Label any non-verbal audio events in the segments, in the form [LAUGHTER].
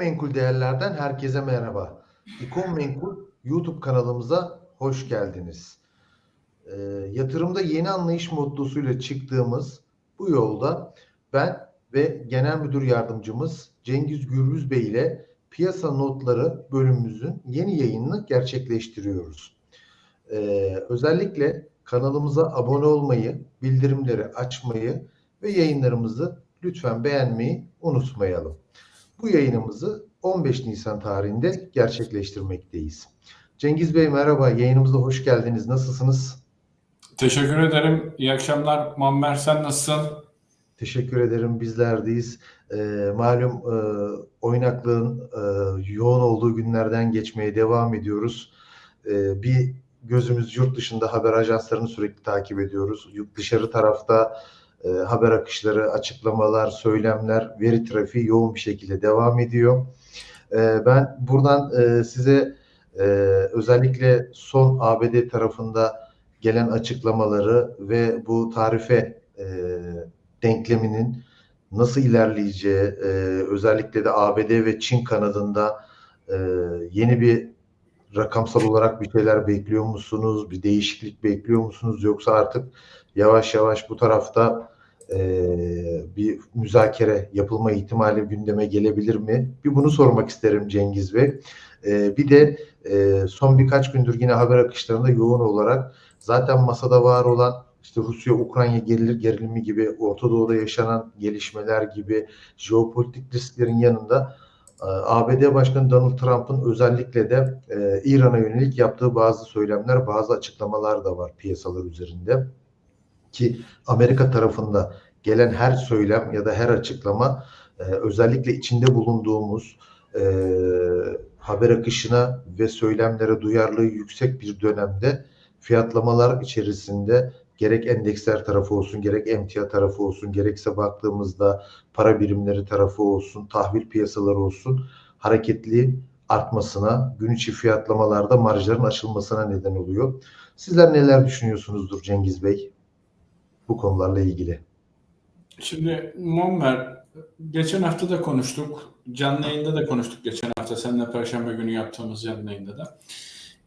Menkul Değerler'den herkese merhaba. İkon Menkul YouTube kanalımıza hoş geldiniz. Ee, yatırımda yeni anlayış mottosuyla çıktığımız bu yolda ben ve Genel Müdür Yardımcımız Cengiz Gürbüz Bey ile Piyasa Notları bölümümüzün yeni yayınını gerçekleştiriyoruz. Ee, özellikle kanalımıza abone olmayı, bildirimleri açmayı ve yayınlarımızı lütfen beğenmeyi unutmayalım. Bu yayınımızı 15 Nisan tarihinde gerçekleştirmekteyiz. Cengiz Bey merhaba, yayınımıza hoş geldiniz. Nasılsınız? Teşekkür ederim. İyi akşamlar. Muammer sen nasılsın? Teşekkür ederim, bizlerdeyiz. Ee, malum e, oynaklığın e, yoğun olduğu günlerden geçmeye devam ediyoruz. Ee, bir gözümüz yurt dışında haber ajanslarını sürekli takip ediyoruz. Dışarı tarafta e, haber akışları, açıklamalar, söylemler, veri trafiği yoğun bir şekilde devam ediyor. E, ben buradan e, size e, özellikle son ABD tarafında gelen açıklamaları ve bu tarife e, denkleminin nasıl ilerleyeceği, e, özellikle de ABD ve Çin kanadında e, yeni bir rakamsal olarak bir şeyler bekliyor musunuz? Bir değişiklik bekliyor musunuz? Yoksa artık yavaş yavaş bu tarafta e, bir müzakere yapılma ihtimali gündeme gelebilir mi? Bir bunu sormak isterim Cengiz Bey. E, bir de e, son birkaç gündür yine haber akışlarında yoğun olarak zaten masada var olan işte Rusya-Ukrayna gerilimi gibi, Orta Doğu'da yaşanan gelişmeler gibi jeopolitik risklerin yanında ABD Başkanı Donald Trump'ın özellikle de e, İran'a yönelik yaptığı bazı söylemler, bazı açıklamalar da var piyasalar üzerinde. Ki Amerika tarafında gelen her söylem ya da her açıklama e, özellikle içinde bulunduğumuz e, haber akışına ve söylemlere duyarlılığı yüksek bir dönemde fiyatlamalar içerisinde gerek endeksler tarafı olsun, gerek emtia tarafı olsun, gerekse baktığımızda para birimleri tarafı olsun, tahvil piyasaları olsun hareketli artmasına, gün içi fiyatlamalarda marjların açılmasına neden oluyor. Sizler neler düşünüyorsunuzdur Cengiz Bey bu konularla ilgili? Şimdi Muammer, geçen hafta da konuştuk. Canlı yayında da konuştuk geçen hafta. Seninle Perşembe günü yaptığımız canlı yayında da.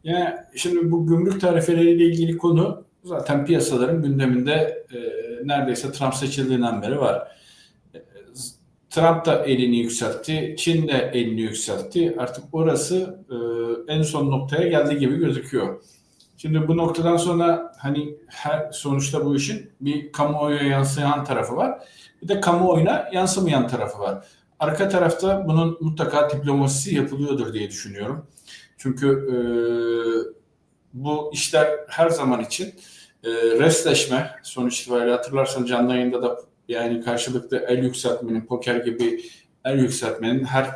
Yani şimdi bu gümrük tarifeleriyle ilgili konu zaten piyasaların gündeminde e, neredeyse Trump seçildiğinden beri var. E, Trump da elini yükseltti, Çin de elini yükseltti. Artık orası e, en son noktaya geldi gibi gözüküyor. Şimdi bu noktadan sonra hani her sonuçta bu işin bir kamuoyuna yansıyan tarafı var. Bir de kamuoyuna yansımayan tarafı var. Arka tarafta bunun mutlaka diplomasisi yapılıyordur diye düşünüyorum. Çünkü e, bu işler her zaman için e, restleşme sonuç itibariyle hatırlarsan canlı yayında da yani karşılıklı el yükseltmenin poker gibi el yükseltmenin her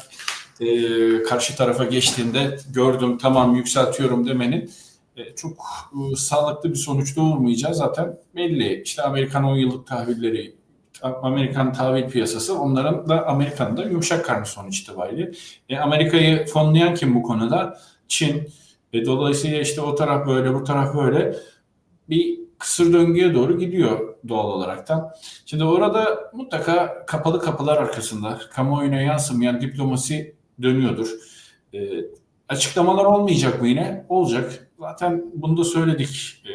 e, karşı tarafa geçtiğinde gördüm tamam yükseltiyorum demenin e, çok e, sağlıklı bir sonuç doğurmayacağı zaten belli. İşte Amerikan 10 yıllık tahvilleri, Amerikan tahvil piyasası onların da Amerika'nın yumuşak karnı sonuç itibariyle. E, Amerika'yı fonlayan kim bu konuda? Çin. E, dolayısıyla işte o taraf böyle, bu taraf böyle bir kısır döngüye doğru gidiyor doğal olaraktan. Şimdi orada mutlaka kapalı kapılar arkasında kamuoyuna yansımayan diplomasi dönüyordur. E, açıklamalar olmayacak mı yine? Olacak. Zaten bunu da söyledik. E,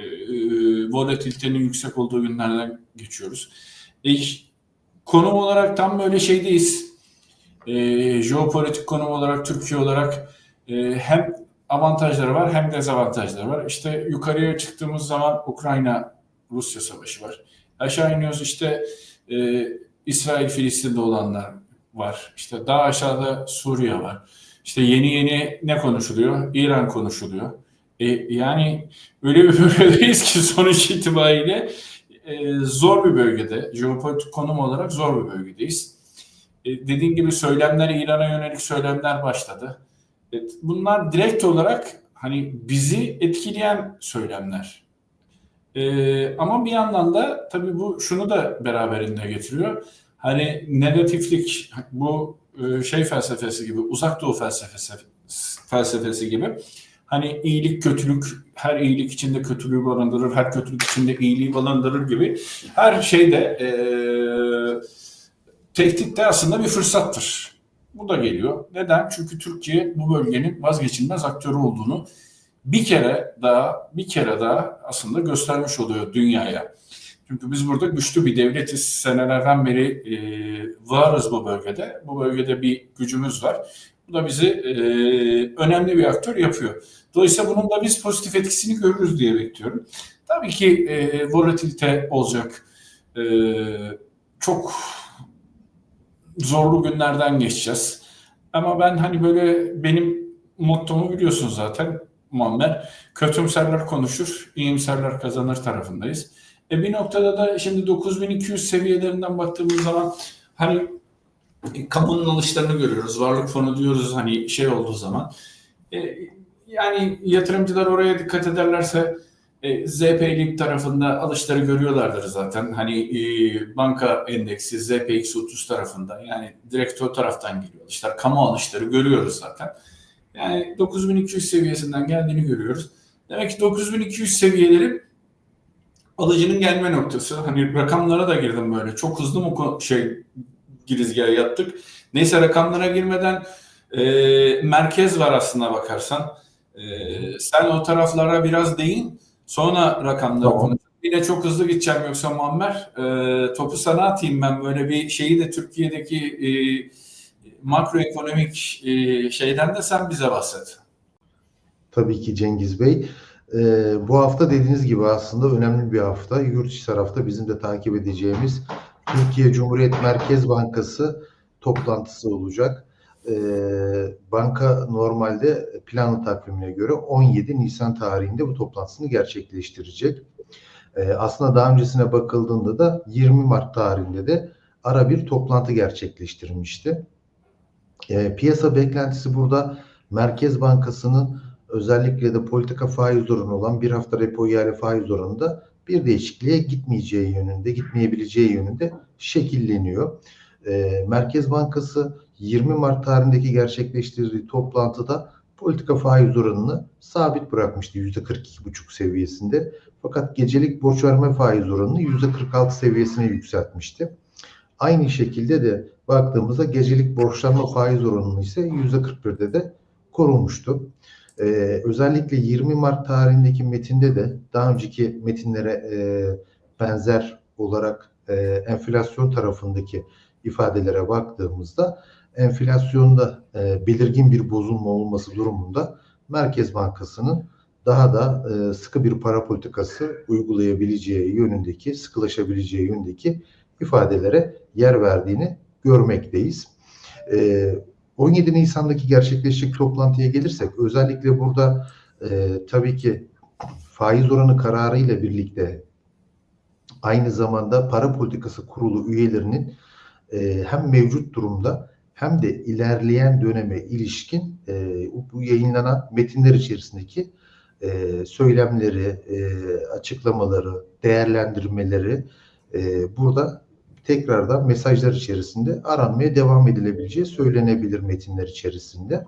volatilitenin yüksek olduğu günlerden geçiyoruz. E, konum olarak tam böyle şeydeyiz. E, jeopolitik konum olarak Türkiye olarak e, hem avantajları var hem dezavantajları var. İşte yukarıya çıktığımız zaman Ukrayna Rusya savaşı var. Aşağı iniyoruz işte e, İsrail Filistin'de olanlar var. İşte daha aşağıda Suriye var. İşte yeni yeni ne konuşuluyor? İran konuşuluyor. E, yani öyle bir bölgedeyiz ki sonuç itibariyle e, zor bir bölgede, jeopolitik konum olarak zor bir bölgedeyiz. E, dediğim gibi söylemler, İran'a yönelik söylemler başladı. E, bunlar direkt olarak hani bizi etkileyen söylemler. E, ama bir yandan da tabii bu şunu da beraberinde getiriyor. Hani negatiflik, bu e, şey felsefesi gibi, uzak doğu felsefesi felsefesi gibi hani iyilik kötülük her iyilik içinde kötülüğü barındırır, her kötülük içinde iyiliği barındırır gibi her şeyde e, tehdit de aslında bir fırsattır. Bu da geliyor. Neden? Çünkü Türkiye bu bölgenin vazgeçilmez aktörü olduğunu bir kere daha bir kere daha aslında göstermiş oluyor dünyaya. Çünkü biz burada güçlü bir devletiz. Senelerden beri e, varız bu bölgede. Bu bölgede bir gücümüz var. Bu da bizi e, önemli bir aktör yapıyor. Dolayısıyla bunun da biz pozitif etkisini görürüz diye bekliyorum. Tabii ki e, volatilite olacak. E, çok zorlu günlerden geçeceğiz. Ama ben hani böyle benim mottomu biliyorsun zaten Muammer. Kötümserler konuşur, iyimserler kazanır tarafındayız. E bir noktada da şimdi 9200 seviyelerinden baktığımız zaman hani e, kamunun alışlarını görüyoruz. Varlık fonu diyoruz hani şey olduğu zaman. E, yani yatırımcılar oraya dikkat ederlerse e, ZP'lik tarafında alışları görüyorlardır zaten. Hani e, banka endeksi ZPX 30 tarafında yani direkt taraftan geliyor. alışlar. Kamu alışları görüyoruz zaten. Yani 9200 seviyesinden geldiğini görüyoruz. Demek ki 9200 seviyeleri alıcının gelme noktası. Hani rakamlara da girdim böyle. Çok hızlı mı şey girizgahı yaptık. Neyse rakamlara girmeden e, merkez var aslına bakarsan. E, sen o taraflara biraz değin. Sonra rakamları Tamam. konuşalım. Yine çok hızlı gideceğim yoksa Muammer. E, topu sana atayım ben böyle bir şeyi de Türkiye'deki e, makroekonomik e, şeyden de sen bize bahset. Tabii ki Cengiz Bey. Ee, bu hafta dediğiniz gibi aslında önemli bir hafta. Yurt içi tarafta bizim de takip edeceğimiz Türkiye Cumhuriyet Merkez Bankası toplantısı olacak. Ee, banka normalde planlı takvimine göre 17 Nisan tarihinde bu toplantısını gerçekleştirecek. Ee, aslında daha öncesine bakıldığında da 20 Mart tarihinde de ara bir toplantı gerçekleştirmişti. Ee, piyasa beklentisi burada Merkez Bankası'nın özellikle de politika faiz oranı olan bir hafta repo ihale faiz oranında bir değişikliğe gitmeyeceği yönünde, gitmeyebileceği yönünde şekilleniyor. Ee, Merkez Bankası 20 Mart tarihindeki gerçekleştirdiği toplantıda politika faiz oranını sabit bırakmıştı %42,5 seviyesinde. Fakat gecelik borç verme faiz oranını %46 seviyesine yükseltmişti. Aynı şekilde de baktığımızda gecelik borçlanma faiz oranını ise %41'de de korumuştu. Ee, özellikle 20 Mart tarihindeki metinde de daha önceki metinlere e, benzer olarak e, enflasyon tarafındaki ifadelere baktığımızda enflasyonda e, belirgin bir bozulma olması durumunda Merkez Bankası'nın daha da e, sıkı bir para politikası uygulayabileceği yönündeki, sıkılaşabileceği yönündeki ifadelere yer verdiğini görmekteyiz. E, 17 Nisan'daki gerçekleşecek toplantıya gelirsek özellikle burada e, tabii ki faiz oranı kararı ile birlikte aynı zamanda para politikası kurulu üyelerinin e, hem mevcut durumda hem de ilerleyen döneme ilişkin e, bu yayınlanan metinler içerisindeki e, söylemleri, e, açıklamaları, değerlendirmeleri e, burada tekrardan mesajlar içerisinde aranmaya devam edilebileceği söylenebilir metinler içerisinde.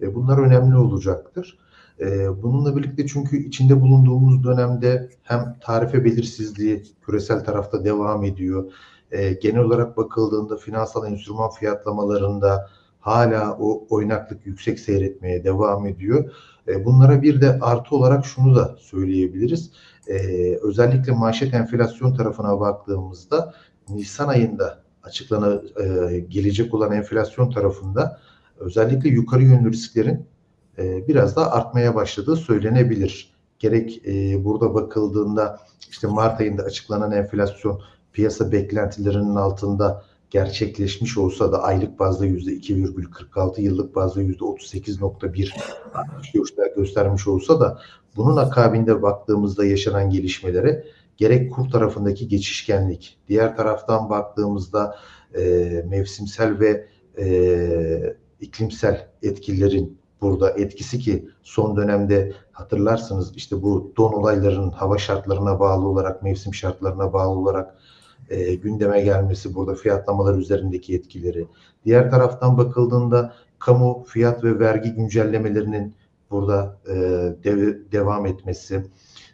E, bunlar önemli olacaktır. E, bununla birlikte çünkü içinde bulunduğumuz dönemde hem tarife belirsizliği küresel tarafta devam ediyor. E, genel olarak bakıldığında finansal enstrüman fiyatlamalarında hala o oynaklık yüksek seyretmeye devam ediyor. E, bunlara bir de artı olarak şunu da söyleyebiliriz. E, özellikle manşet enflasyon tarafına baktığımızda Nisan ayında açıklana e, gelecek olan enflasyon tarafında özellikle yukarı yönlü risklerin e, biraz daha artmaya başladığı söylenebilir. Gerek e, burada bakıldığında işte Mart ayında açıklanan enflasyon piyasa beklentilerinin altında gerçekleşmiş olsa da aylık bazda yüzde 2,46, yıllık bazda yüzde 38,1 artış göstermiş olsa da bunun akabinde baktığımızda yaşanan gelişmelere gerek kur tarafındaki geçişkenlik, diğer taraftan baktığımızda e, mevsimsel ve e, iklimsel etkilerin burada etkisi ki son dönemde hatırlarsınız işte bu don olaylarının hava şartlarına bağlı olarak, mevsim şartlarına bağlı olarak e, gündeme gelmesi burada fiyatlamalar üzerindeki etkileri. Diğer taraftan bakıldığında kamu fiyat ve vergi güncellemelerinin burada e, dev, devam etmesi,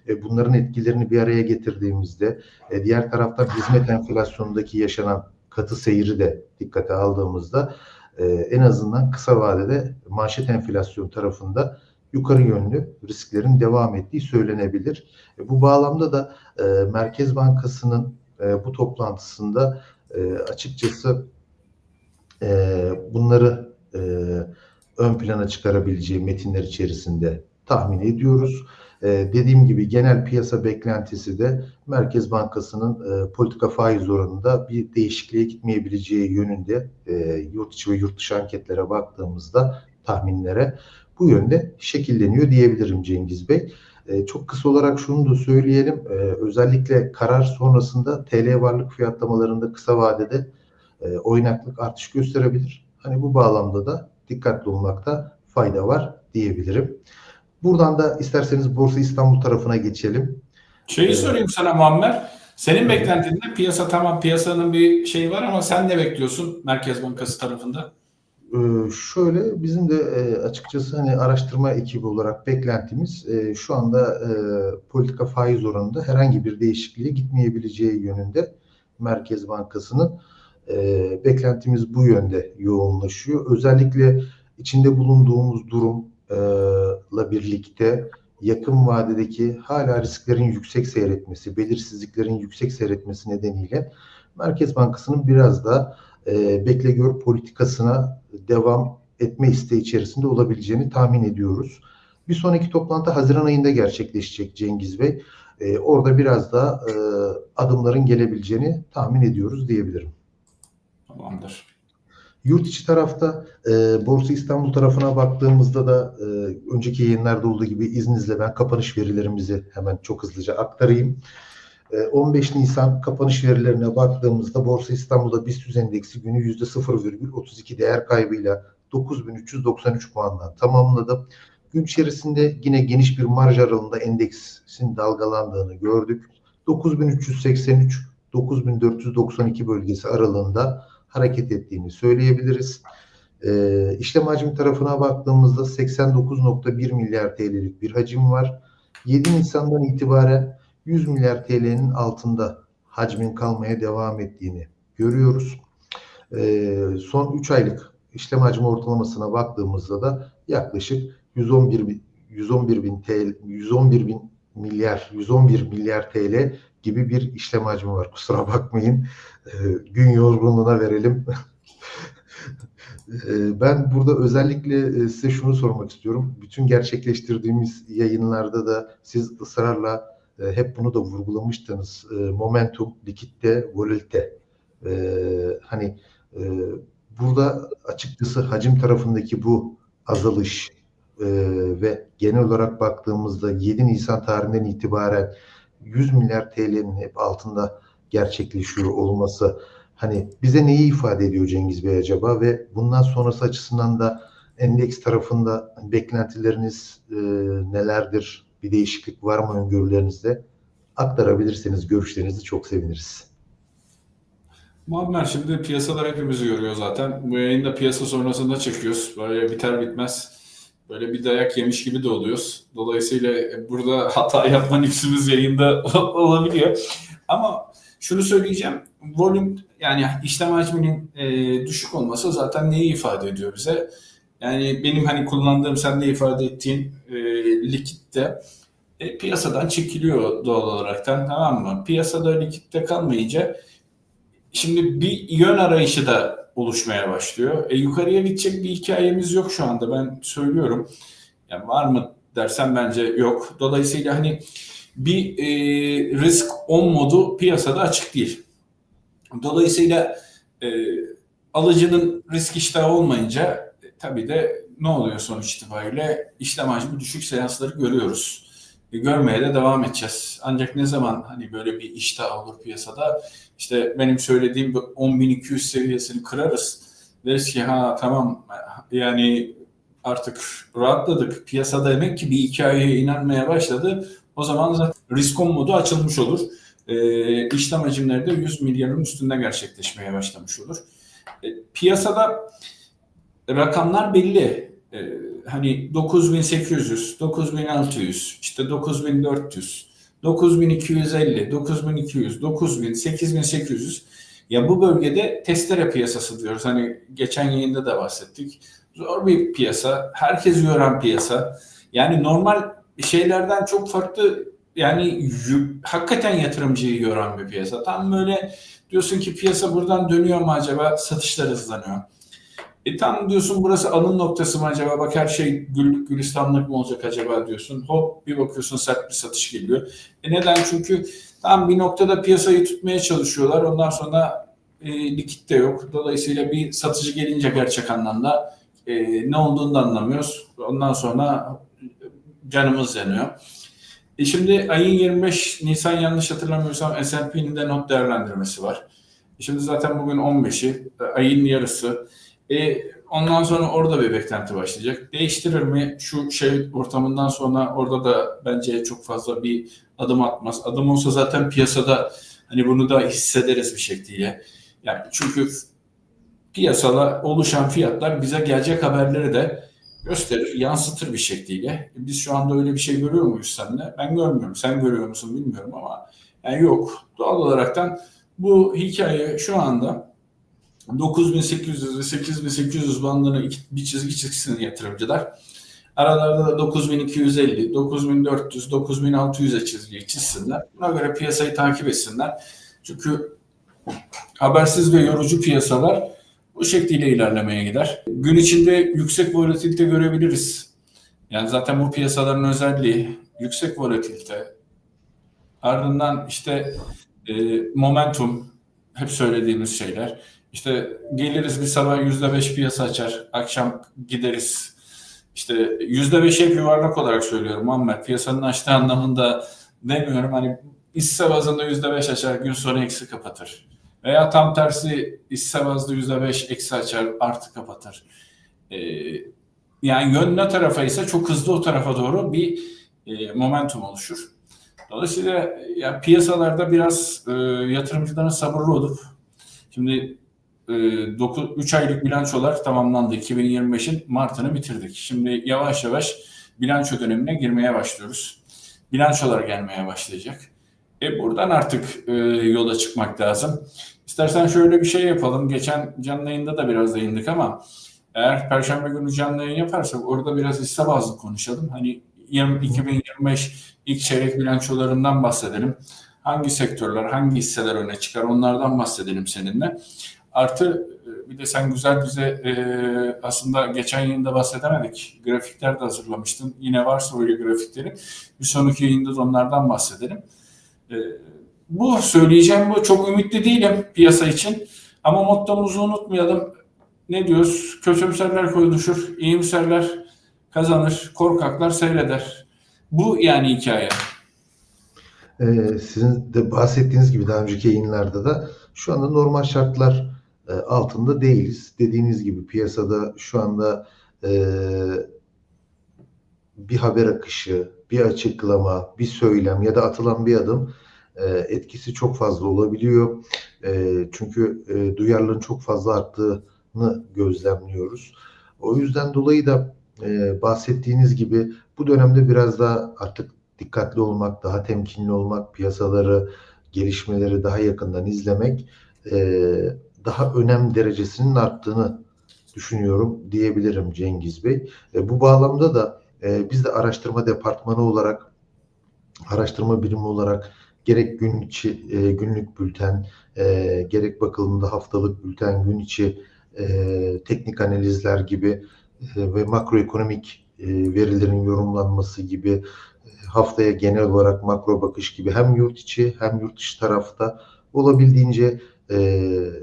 e, bunların etkilerini bir araya getirdiğimizde e, diğer taraftan hizmet enflasyonundaki yaşanan katı seyri de dikkate aldığımızda e, en azından kısa vadede manşet enflasyon tarafında yukarı yönlü risklerin devam ettiği söylenebilir. E, bu bağlamda da e, Merkez Bankası'nın e, bu toplantısında e, açıkçası e, bunları e, ön plana çıkarabileceği metinler içerisinde tahmin ediyoruz. E, dediğim gibi genel piyasa beklentisi de Merkez Bankası'nın e, politika faiz oranında bir değişikliğe gitmeyebileceği yönünde e, yurt içi ve yurt dışı anketlere baktığımızda tahminlere bu yönde şekilleniyor diyebilirim Cengiz Bey. E, çok kısa olarak şunu da söyleyelim. E, özellikle karar sonrasında TL varlık fiyatlamalarında kısa vadede e, oynaklık artış gösterebilir. Hani bu bağlamda da dikkatli olmakta fayda var diyebilirim. Buradan da isterseniz Borsa İstanbul tarafına geçelim. Şeyi Evet. sorayım sana Muammer. Senin Evet. beklentinde piyasa tamam piyasanın bir şeyi var ama sen ne bekliyorsun Merkez Bankası tarafında? Ee, şöyle bizim de e, açıkçası hani araştırma ekibi olarak beklentimiz e, şu anda e, politika faiz oranında herhangi bir değişikliğe gitmeyebileceği yönünde Merkez Bankası'nın beklentimiz bu yönde yoğunlaşıyor. Özellikle içinde bulunduğumuz durumla birlikte yakın vadedeki hala risklerin yüksek seyretmesi, belirsizliklerin yüksek seyretmesi nedeniyle Merkez Bankası'nın biraz da e, bekle gör politikasına devam etme isteği içerisinde olabileceğini tahmin ediyoruz. Bir sonraki toplantı Haziran ayında gerçekleşecek Cengiz Bey. E, orada biraz daha e, adımların gelebileceğini tahmin ediyoruz diyebilirim. Tamamdır. Yurt içi tarafta e, Borsa İstanbul tarafına baktığımızda da e, önceki yayınlarda olduğu gibi izninizle ben kapanış verilerimizi hemen çok hızlıca aktarayım. E, 15 Nisan kapanış verilerine baktığımızda Borsa İstanbul'da BIST endeksi günü %0,32 değer kaybıyla 9393 puanla tamamladı. Gün içerisinde yine geniş bir marj aralığında endeksin dalgalandığını gördük. 9383 9492 bölgesi aralığında hareket ettiğini söyleyebiliriz. E, işlem hacmi tarafına baktığımızda 89.1 milyar TL'lik bir hacim var. 7 Nisan'dan itibaren 100 milyar TL'nin altında hacmin kalmaya devam ettiğini görüyoruz. E, son 3 aylık işlem hacmi ortalamasına baktığımızda da yaklaşık 111 bin, 111 bin TL, 111 bin milyar, 111 milyar TL gibi bir işlem hacmi var. Kusura bakmayın. E, gün yorgunluğuna verelim. [LAUGHS] E, ben burada özellikle e, size şunu sormak istiyorum. Bütün gerçekleştirdiğimiz yayınlarda da siz ısrarla e, hep bunu da vurgulamıştınız. E, momentum, likitte, volatilite. E, hani burada açıkçası hacim tarafındaki bu azalış ve genel olarak baktığımızda 7 Nisan tarihinden itibaren 100 milyar TL'nin hep altında gerçekleşiyor olması hani bize neyi ifade ediyor Cengiz Bey acaba ve bundan sonrası açısından da endeks tarafında beklentileriniz e, nelerdir? Bir değişiklik var mı öngörülerinizde? Aktarabilirseniz görüşlerinizi çok seviniriz. Muammer şimdi piyasalar hepimizi görüyor zaten. Bu yayında piyasa sonrasında çekiyoruz. Böyle biter bitmez böyle bir dayak yemiş gibi de oluyoruz. Dolayısıyla burada hata yapma nüfusumuz yayında [LAUGHS] olabiliyor. Ama şunu söyleyeceğim. Volüm yani işlem hacminin e, düşük olması zaten neyi ifade ediyor bize? Yani benim hani kullandığım sen de ifade ettiğin e, likitte e, piyasadan çekiliyor doğal olaraktan tamam mı? Piyasada likitte kalmayınca şimdi bir yön arayışı da oluşmaya başlıyor. E, yukarıya gidecek bir hikayemiz yok şu anda ben söylüyorum. Yani var mı dersen bence yok. Dolayısıyla hani bir e, risk on modu piyasada açık değil. Dolayısıyla e, alıcının risk iştahı olmayınca e, tabii de ne oluyor sonuç itibariyle işlem hacmi düşük seansları görüyoruz. Görmeye de devam edeceğiz. Ancak ne zaman hani böyle bir iştah olur piyasada işte benim söylediğim bu 10.200 seviyesini kırarız. Deriz ki ha tamam yani artık rahatladık. Piyasa demek ki bir hikayeye inanmaya başladı. O zaman zaten riskon modu açılmış olur. E, işlem hacimleri de 100 milyarın üstünde gerçekleşmeye başlamış olur. E, piyasada rakamlar belli. E, hani 9800, 9600, işte 9400, 9250, 9200, 9000, 8800 Ya bu bölgede testere piyasası diyoruz. Hani geçen yayında da bahsettik. Zor bir piyasa. Herkes yoran piyasa. Yani normal şeylerden çok farklı yani hakikaten yatırımcıyı yoran bir piyasa. Tam böyle diyorsun ki piyasa buradan dönüyor mu acaba? Satışlar hızlanıyor. E tam diyorsun burası alım noktası mı acaba? Bak her şey güllük gülistanlık mı olacak acaba diyorsun. Hop bir bakıyorsun sert bir satış geliyor. E neden? Çünkü tam bir noktada piyasayı tutmaya çalışıyorlar. Ondan sonra e, likit de yok. Dolayısıyla bir satıcı gelince gerçek anlamda e, ne olduğunu da anlamıyoruz. Ondan sonra canımız yanıyor. E şimdi ayın 25 Nisan yanlış hatırlamıyorsam S&P'nin de not değerlendirmesi var. E şimdi zaten bugün 15'i, e, ayın yarısı. E, ondan sonra orada bir beklenti başlayacak. Değiştirir mi? Şu şey ortamından sonra orada da bence çok fazla bir adım atmaz. Adım olsa zaten piyasada hani bunu da hissederiz bir şekliyle. Yani çünkü piyasada oluşan fiyatlar bize gelecek haberleri de gösterir, yansıtır bir şekliyle. Biz şu anda öyle bir şey görüyor muyuz seninle? Ben görmüyorum. Sen görüyor musun bilmiyorum ama yani yok. Doğal olaraktan bu hikaye şu anda 9800 ve 8800 bandını iki- bir çizgi çizgisini yatırımcılar. Aralarda da 9250, 9400, 9600'e çizgiyi çizsinler. Buna göre piyasayı takip etsinler. Çünkü habersiz ve yorucu piyasalar bu şekliyle ilerlemeye gider. Gün içinde yüksek volatilite görebiliriz. Yani zaten bu piyasaların özelliği yüksek volatilite. Ardından işte e, momentum hep söylediğimiz şeyler. İşte geliriz bir sabah yüzde beş piyasa açar, akşam gideriz. İşte yüzde beş hep yuvarlak olarak söylüyorum Muhammed. Piyasanın açtığı anlamında demiyorum. Hani hisse bazında yüzde beş açar, gün sonra eksi kapatır. Veya tam tersi hisse bazlı yüzde beş eksi açar, artı kapatır. Ee, yani yön ne tarafa ise çok hızlı o tarafa doğru bir e, momentum oluşur. Dolayısıyla ya piyasalarda biraz e, yatırımcıların sabırlı olup şimdi e, 3 aylık bilançolar tamamlandı. 2025'in Mart'ını bitirdik. Şimdi yavaş yavaş bilanço dönemine girmeye başlıyoruz. Bilançolar gelmeye başlayacak. E buradan artık e, yola çıkmak lazım. İstersen şöyle bir şey yapalım. Geçen canlı yayında da biraz değindik ama eğer Perşembe günü canlı yayın yaparsak orada biraz hisse bazlı konuşalım. Hani 20, 2025 ilk çeyrek bilançolarından bahsedelim. Hangi sektörler, hangi hisseler öne çıkar onlardan bahsedelim seninle. Artı e, bir de sen güzel bize e, aslında geçen yayında bahsedemedik. Grafikler de hazırlamıştın. Yine varsa öyle grafikleri bir sonraki yayında da onlardan bahsedelim. E, bu söyleyeceğim bu. Çok ümitli değilim piyasa için. Ama mottomuzu unutmayalım. Ne diyoruz? Kötümserler konuşur, iyimserler kazanır, korkaklar seyreder. Bu yani hikaye. Ee, sizin de bahsettiğiniz gibi daha önceki yayınlarda da şu anda normal şartlar e, altında değiliz. Dediğiniz gibi piyasada şu anda e, bir haber akışı, bir açıklama, bir söylem ya da atılan bir adım e, etkisi çok fazla olabiliyor. E, çünkü e, duyarlılığın çok fazla arttığını gözlemliyoruz. O yüzden dolayı da e, bahsettiğiniz gibi bu dönemde biraz daha artık dikkatli olmak, daha temkinli olmak, piyasaları, gelişmeleri daha yakından izlemek e, daha önem derecesinin arttığını düşünüyorum diyebilirim Cengiz Bey. E, bu bağlamda da e, biz de araştırma departmanı olarak, araştırma birimi olarak gerek gün içi e, günlük bülten, e, gerek bakılımda haftalık bülten, gün içi e, teknik analizler gibi e, ve makroekonomik e, verilerin yorumlanması gibi e, haftaya genel olarak makro bakış gibi hem yurt içi hem yurt dışı tarafta olabildiğince e,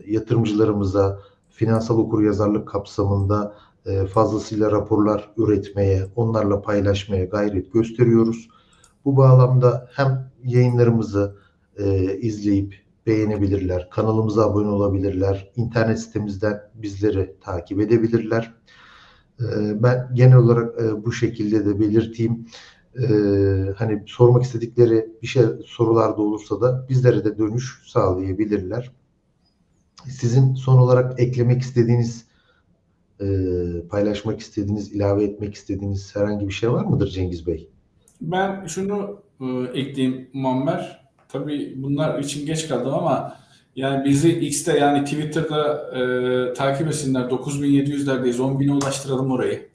yatırımcılarımıza finansal okuryazarlık kapsamında e, fazlasıyla raporlar üretmeye, onlarla paylaşmaya gayret gösteriyoruz. Bu bağlamda hem yayınlarımızı e, izleyip beğenebilirler, kanalımıza abone olabilirler, internet sitemizden bizleri takip edebilirler. E, ben genel olarak e, bu şekilde de belirteyim. E, hani sormak istedikleri bir şey sorular da olursa da bizlere de dönüş sağlayabilirler. Sizin son olarak eklemek istediğiniz, e, paylaşmak istediğiniz, ilave etmek istediğiniz herhangi bir şey var mıdır Cengiz Bey? Ben şunu e, ekleyeyim Muammer. Tabii bunlar için geç kaldım ama Yani bizi X'te yani Twitter'da e, takip etsinler. 9700'lerdeyiz. 10.000'e ulaştıralım orayı.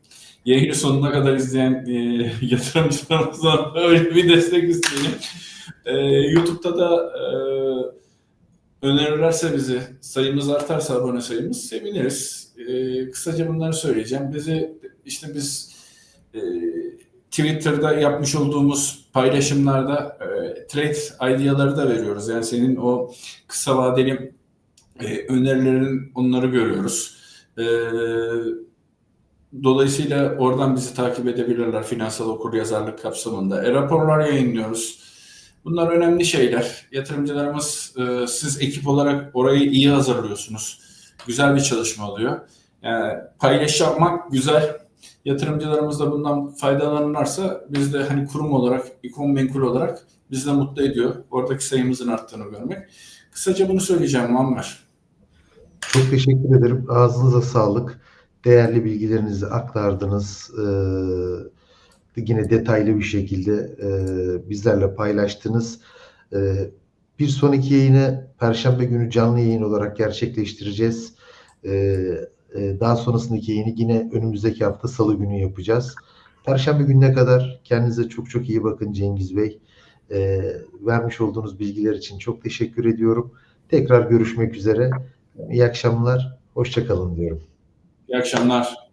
Yayını sonuna kadar izleyen e, [LAUGHS] yatırımcılarımızdan [LAUGHS] öyle bir destek isteyelim. E, YouTube'da da e, önerirlerse bizi, sayımız artarsa abone sayımız seviniriz. E, kısaca bunları söyleyeceğim. Bizi işte biz e, Twitter'da yapmış olduğumuz paylaşımlarda e, trade ideaları da veriyoruz. Yani senin o kısa vadeli e, önerilerin onları görüyoruz. E, dolayısıyla oradan bizi takip edebilirler finansal okuryazarlık kapsamında. E, raporlar yayınlıyoruz. Bunlar önemli şeyler. Yatırımcılarımız e, siz ekip olarak orayı iyi hazırlıyorsunuz. Güzel bir çalışma oluyor. Yani paylaşmak güzel. Yatırımcılarımız da bundan faydalanırlarsa biz de hani kurum olarak, ikon menkul olarak bizi de mutlu ediyor. Oradaki sayımızın arttığını görmek. Kısaca bunu söyleyeceğim Muammer. Çok teşekkür ederim. Ağzınıza sağlık. Değerli bilgilerinizi aktardınız. Ee, yine detaylı bir şekilde e, bizlerle paylaştınız. Ee, bir sonraki yayını Perşembe günü canlı yayın olarak gerçekleştireceğiz. Ee, e, daha sonrasındaki yayını yine önümüzdeki hafta Salı günü yapacağız. Perşembe gününe kadar kendinize çok çok iyi bakın Cengiz Bey. Ee, vermiş olduğunuz bilgiler için çok teşekkür ediyorum. Tekrar görüşmek üzere. İyi akşamlar. Hoşçakalın diyorum. İyi akşamlar.